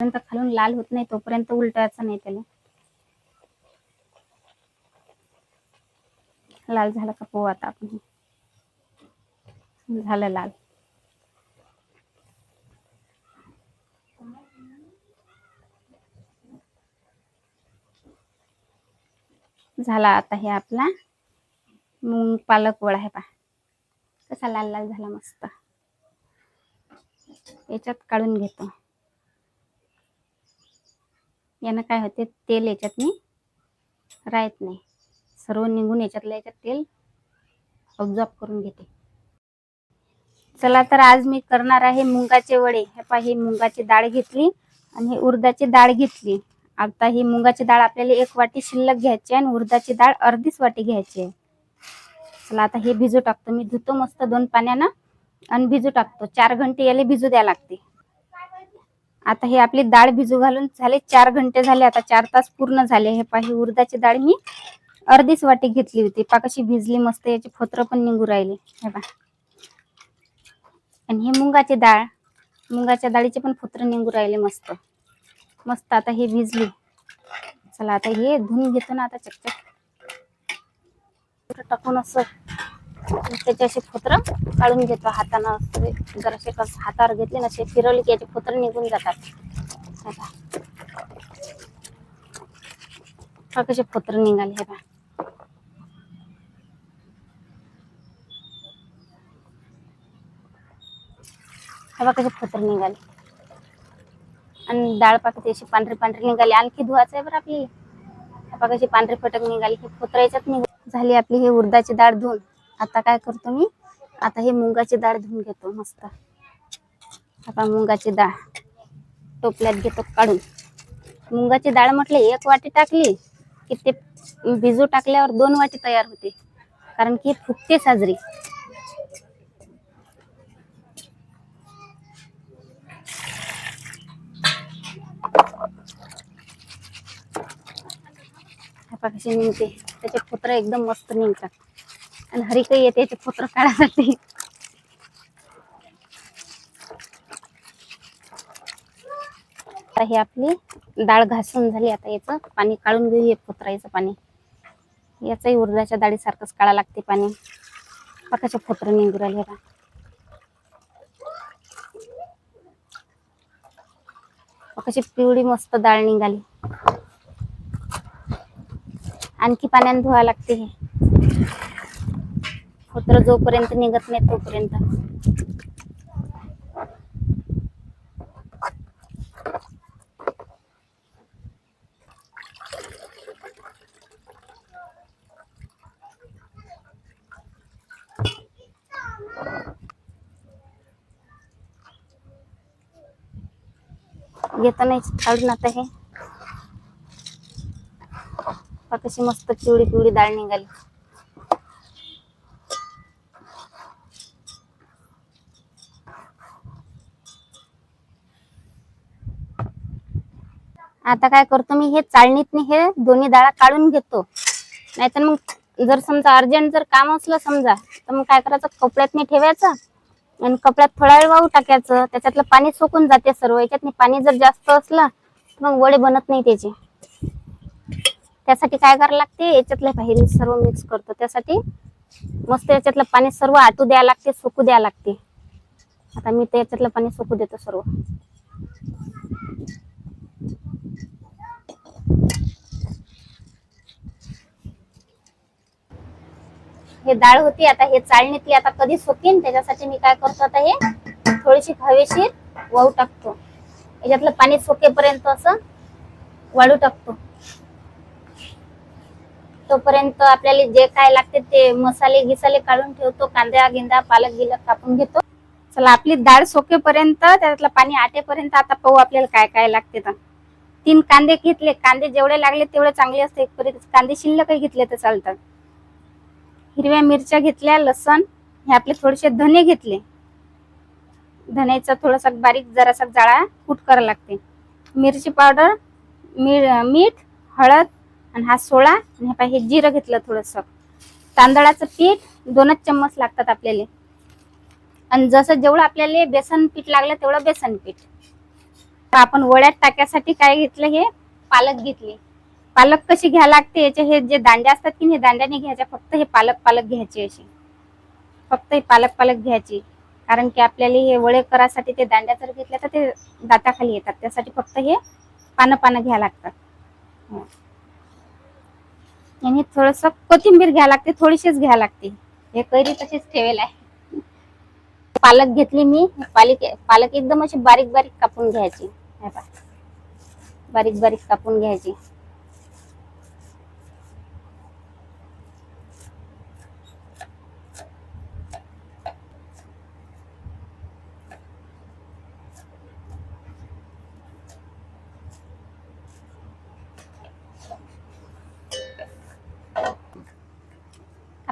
जोपर्यंत खालून लाल होत नाही तोपर्यंत उलटायचं नाही त्याला. लाल झाला का पोहा आता आपण. झालं लाल. झाला आता हे आपला. मूग पालक वडा आहे पा कसा लाल लाल झाला मस्त. याच्यात काढून घेतो. यानं काय होते तेल याच्यात मी राहत नाही. सर्व निघून याच्यातलं याच्यात तेल ऑब्झॉर्ब करून घेते. चला तर आज मी करणार आहे मुंगाचे वडे. हे पा ही मुंगाची डाळ घेतली आणि हे उर्दाची डाळ घेतली. आता ही मुंगाची डाळ आपल्याला एक वाटी शिल्लक घ्यायची आहे आणि उर्दाची डाळ अर्धीच वाटी घ्यायची आहे. चला आता हे भिजू टाकतो. मी धुतो मस्त दोन पाण्यानं आणि भिजू टाकतो. चार घंटे याला भिजू द्या लागते. आता हे आपली डाळ भिजू घालून झाले चार घंटे झाले आता चार तास पूर्ण झाले. हे पाहि उडदाची डाळ मी अर्धीच वाटी घेतली होती. पाकाशी भिजली मस्त याचे फोत्र पण निघू राहिले. हे पा आणि हे मुंगाची डाळ मुंगाच्या डाळीचे पण फोत्र निघू राहिले मस्त. मस्त आता हे भिजली. चला आता हे धुवून घेतो ना आता चकचक. टाकून असं त्याचे असे फोत्र काढून घेतो हातानं. म्हणजे जर असे हातावर घेतले ना असे फिरवले की याचे फोत्र निघून जातात. हे कसे फोत्र निघाले हे बा हे कसे फोत्र निघाले. आणि डाळ पाकते अशी पांढरी पांढरी निघाली. आणखी धुवायचं आहे बरं आपली. हे कशी पांढरी फटक निघाली. हे फोत्र याच्यात निघ झाली आपली हे उर्दाची डाळ धुवून. आता काय करतो मी? आता हे मुंगाची डाळ धुवून घेतो मस्त. आता मुंगाची डाळ टोपल्यात घेतो काढून. मुंगाची डाळ म्हटले एक वाटी टाकली की ते भिजू टाकल्यावर दोन वाटी तयार होते. कारण की फुगते साजरी. कशी निघते. त्याचे पुत्र एकदम मस्त निघतात. आणि हरी येते याचे फोत्र काढायसाठी आता ही आपली डाळ घासून झाली आता याचं पाणी काढून घेऊ हे फोत्रायचं पाणी. याचंही उर्जाच्या डाळीसारखंच काढा लागते पाणी. पकाचे फोत्र निघू राहिले का कशी पिवळी मस्त डाळ निघाली. आणखी पाण्याने धुवा लागते हे. कुत्र जोपर्यंत निघत नाही तोपर्यंत. घेता नाही काढून आता हे. कशी मस्त पिवळी पिवळी डाळ निघाली. आता काय करतो मी हे चाळणीतनी हे दोन्ही डाळा काढून घेतो. नाहीतर मग जर समजा अर्जंट जर काम असलं समजा तर मग काय करायचं? कपड्यात ठेवायचं आणि कपड्यात थोडा वेळ वाहू टाकायचं. त्याच्यातलं पाणी सुकून जाते सर्व. याच्यात पाणी जर जास्त असलं तर मग वडे बनत नाही त्याचे. त्यासाठी काय करायला लागते? याच्यातलं पाहिजे सर्व मिक्स करतो. त्यासाठी मस्त याच्यातलं पाणी सर्व आटू द्यायला लागते सुकू द्यायला लागते. आता मी ते याच्यातलं पाणी सुकू देतो सर्व. हे डाळ होती आता हे चाळणीतली आता कधी सुकीन त्याच्यासाठी मी काय करतो आता हे थोडीशी हवेशीर वाहू टाकतो. याच्यातलं पाणी सुकेपर्यंत असं वाळू टाकतो. तोपर्यंत आपल्याला जे काय लागते ते मसाले गिसाले काढून ठेवतो कांदा गिंदा पालक गिलक कापून घेतो. चला आपली डाळ सोकेपर्यंत त्यातलं पाणी आटेपर्यंत आता पाहू आपल्याला काय काय लागते तर. तीन कांदे घेतले कांदे जेवढे लागले तेवढे चांगले असते कांदे शिल्लकही घेतले तर चालतात. हिरव्या मिरच्या घेतल्या लसण हे आपले थोडेसे धने घेतले. धन्याचा थोडासा बारीक जरासा जाळा कूट करायला लागते. मिरची पावडर मीठ हळद आणि हा सोळा आणि हे पाहिजे जिरं घेतलं थोडस. तांदळाचं पीठ दोनच चम्मच लागतात आपल्याला. आणि जसं जेवढं आपल्याला बेसन पीठ लागलं तेवढं बेसन पीठ. तर आपण वड्यात टाक्यासाठी काय घेतलं हे? पालक घेतली. पालक कशी घ्या लागते? याचे हे जे दांड्या असतात की नाही दांड्याने घ्यायच्या फक्त हे पालक पालक घ्यायचे असे. फक्त हे पालक पालक घ्यायची. कारण की आपल्याला हे वळे करासाठी ते दांड्या जर घेतल्या तर ते दाताखाली येतात. त्यासाठी फक्त हे पानं पानं घ्या लागतात. आणि थोडस कोथिंबीर घ्या लागते थोडीशीच घ्या लागते. हे कैरी तशीच ठेवेल आहे. पालक घेतली मी पालक पालक एकदम अशी बारीक बारीक कापून घ्यायची. बारीक बारीक कापून घ्यायची.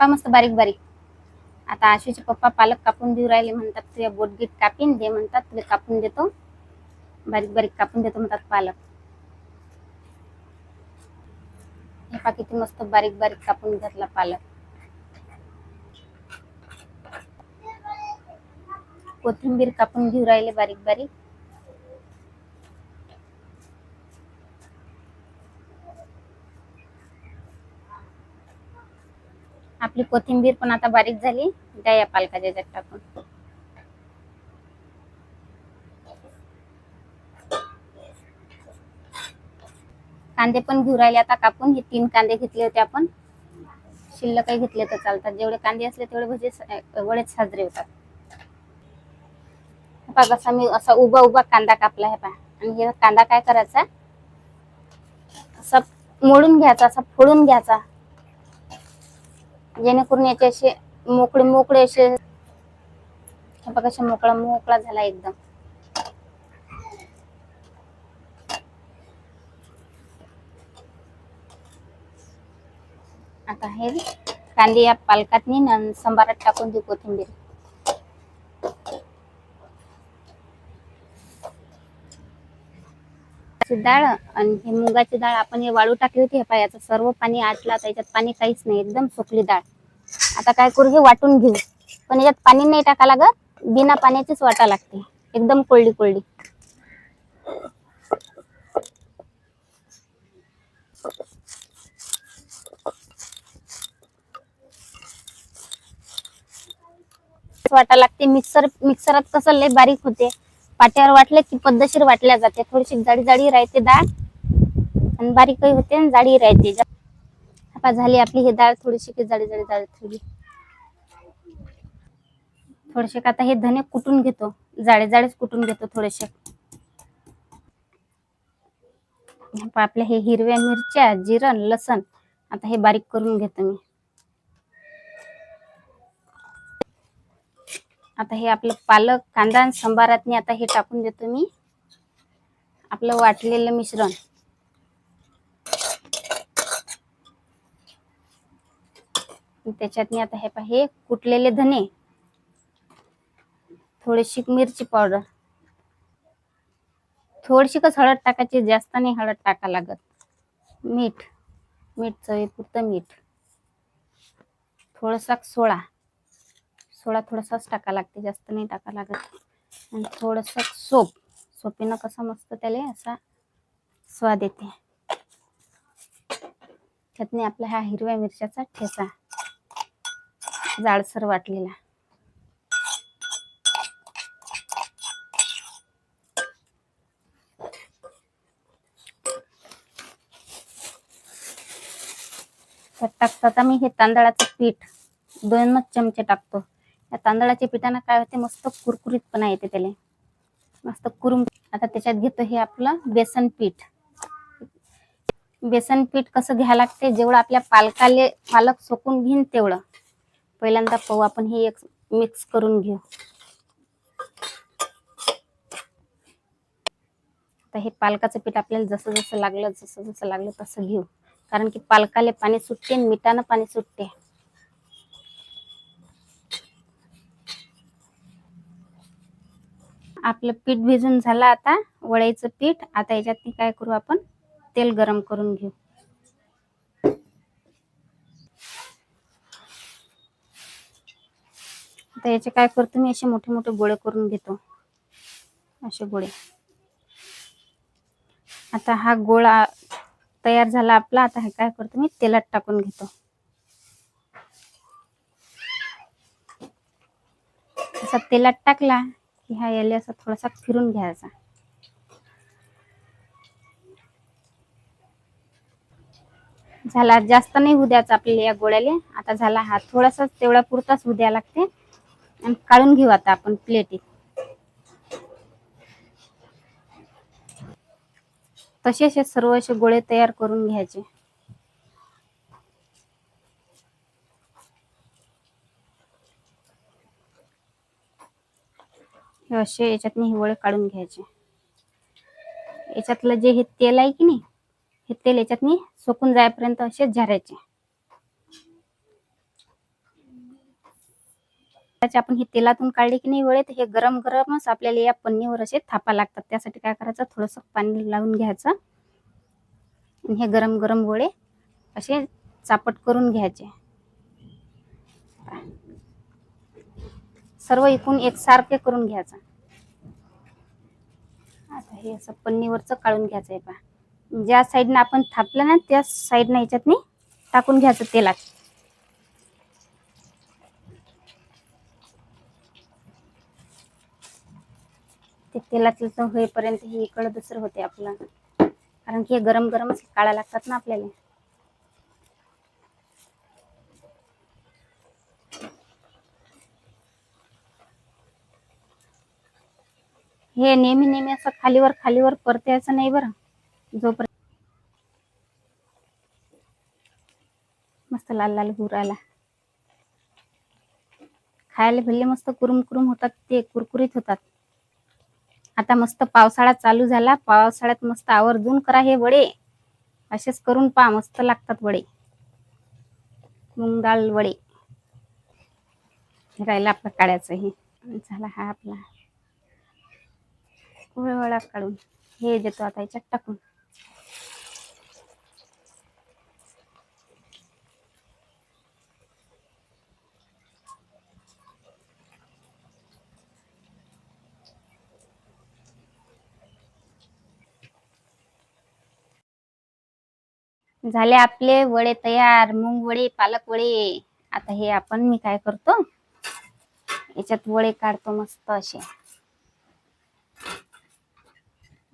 कापा मस्त बारीक बारीक. आता आशूचे पप्पा पालक कापून देऊ राहिले म्हणतात तुझ्या बोटगीट कापीन दे म्हणतात तुला कापून देतो. बारीक बारीक कापून देतो म्हणतात पालक. हे पा किती मस्त बारीक बारीक कापून घेतला पालक. कोथिंबीर कापून घेऊ राहिले बारीक बारीक. आपली कोथिंबीर पण आता बारीक झाली. द्या या पालकाच्या याच्यात टाकून कांदे पण घेऊ राहिले आता कापून. हे तीन कांदे घेतले होते आपण. शिल्लकही घेतले तर चालतात. जेवढे कांदे असले तेवढे भजे वडेच साजरे होतात. हे मी असा उभा उभा कांदा कापला आहे पहा. आणि हे कांदा काय करायचा? असा मोडून घ्यायचा असा फोडून घ्यायचा. जेणेकरून याचे असे मोकळे मोकळे असे बघा असे मोकळा मोकळा झाला एकदम. आता हे कांदे या पालकात न संबारात टाकून देऊ कोथिंबीर. डाळ आणि हे मुगाची डाळ आपण हे वाळू टाकली होती हे पहा याचं सर्व पाणी आटला त्याच्यात पाणी काहीच नाही एकदम सुकली डाळ. आता काय करू हे वाटून घेऊ. पण याच्यात पाणी नाही टाका लागत बिना पाण्याचीच वाटा लागते. एकदम कोरडी कोरडी. वाटा लागते. मिक्सर मिक्सरात कसं लय बारीक होते. पाट्यावर वाटले की पद्धतशीर वाटल्या जाते. थोडीशी जाडी जाडी राहते डाळ आणि बारीकही होते आणि जाडी राहते. आता झाली आपली ही डाळ थोडीशी की जाडी जाडी जाळी थोडी. थोडेसे आता हे धने कुटून घेतो. जाडे जाडेच कुटून घेतो थोडेसे. आपल्या हे हिरव्या मिरच्या जिरण लसण. आता हे बारीक करून घेतो मी. आता हे आपलं पालक कांदा आणि आता हे टाकून देतो मी. आपलं वाटलेलं मिश्रण. त्याच्यातनी आता हे पाहे कुटलेले धने. थोडीशी मिरची पावडर. थोडीशी कस हळद टाकायची जास्त नाही हळद टाका लागत. मीठ. मीठ चवीपुरतं मीठ. थोडासा सोळा. सोडा थोडासाच टाका लागते जास्त नाही टाका लागत. आणि थोडस सोप सोपीनं कसं मस्त त्याला असा स्वाद येते. त्यातनी आपला हा हिरव्या मिरच्याचा ठेचा जाडसर वाटलेला. त्यात टाकतात मी हे तांदळाचं पीठ दोनच चमचे टाकतो. या तांदळाच्या पिठानं काय होते मस्त कुरकुरीतपणा येते त्याला. मस्त कुरुम. आता त्याच्यात घेतो हे आपलं बेसन पीठ. बेसन पीठ कसं घ्या लागते जेवढं आपल्या पालकाले पालक सोकून घेईन तेवढं. पहिल्यांदा पाहू आपण हे एक मिक्स करून घेऊ. आता हे पालकाचं पीठ आपल्याला जसं जसं लागलं जसं जसं लागलं तसं घेऊ. कारण की पालकाले पाणी सुटते आणि मिठानं पाणी सुटते. आपलं पीठ भिजून झालं आता वळ्याचं पीठ. आता याच्यात काय करू आपण? तेल गरम करून घेऊ. आता याचे काय करतो मी असे मोठे मोठे गोळे करून घेतो. असे गोळे. आता हा गोळा तयार झाला आपला. आता हे काय करतो मी तेलात टाकून घेतो. असा तेलात टाकला की हा याले असा थोडासा फिरून घ्यायचा. झाला जास्त नाही उद्याचा आपल्याला या गोळ्याले. आता झाला हा थोडासा तेवढा पुरताच उद्या लागते. आणि काढून घेऊ आता आपण प्लेटीत तसे असे सर्व असे गोळे तयार करून घ्यायचे. असे याच्यातनी हिवळे काढून घ्यायचे. याच्यातलं जे हे तेल आहे की नाही हे तेल याच्यातनी सोकून जायपर्यंत असेच झारायचे. आपण हे तेलातून काढले की नाही वळे तर हे गरम गरमच आपल्याला या पन्नीवर असे थापा लागतात. त्यासाठी काय करायचं? थोडस पाणी लावून घ्यायचं. आणि हे गरम गरम वळे असे चापट करून घ्यायचे. सर्व इकून एकसारखे करून घ्यायचं. आता हे असं पन्नीवरचं काढून घ्यायचं आहे पहा. ज्या साईडनं आपण थापलं ना त्या साईडनं याच्यातनी टाकून घ्यायचं तेलात. ते तेलातलं होईपर्यंत हे इकडं दुसरं होते आपलं. कारण की हे गरम गरमच काढा लागतात ना आपल्याला. हे नेहमी नेहमी असं खालीवर खालीवर परतायचं नाही बरं. जोपर्यंत मस्त लाल लाल होऊ खायला भल्ले मस्त कुरुम कुरुम होतात ते कुरकुरीत होतात. आता मस्त पावसाळा चालू झाला पावसाळ्यात मस्त आवर्जून करा हे वडे. असेच करून पहा मस्त लागतात वडे. मूग डाळ वडे. राहिला राहिलं आपलं काढायचं हे. झाला हा आपला. वडा काढून. हे देतो आता याच्यात टाकून. झाले आपले वडे तयार मूग वडे पालक वडे. आता हे आपण मी काय करतो? याच्यात वडे काढतो मस्त असे.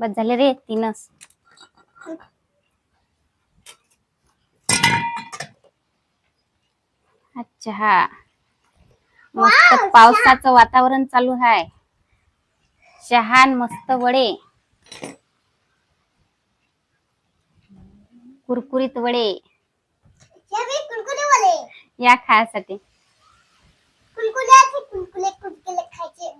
बस झाले रे तीनच. अच्छा हा. मस्त पावसाचं वातावरण चालू आहे शहान मस्त वडे. कुरकुरीत वडे. या खायसाठी. कुरकुले कुरकुले कुरकुले खायचे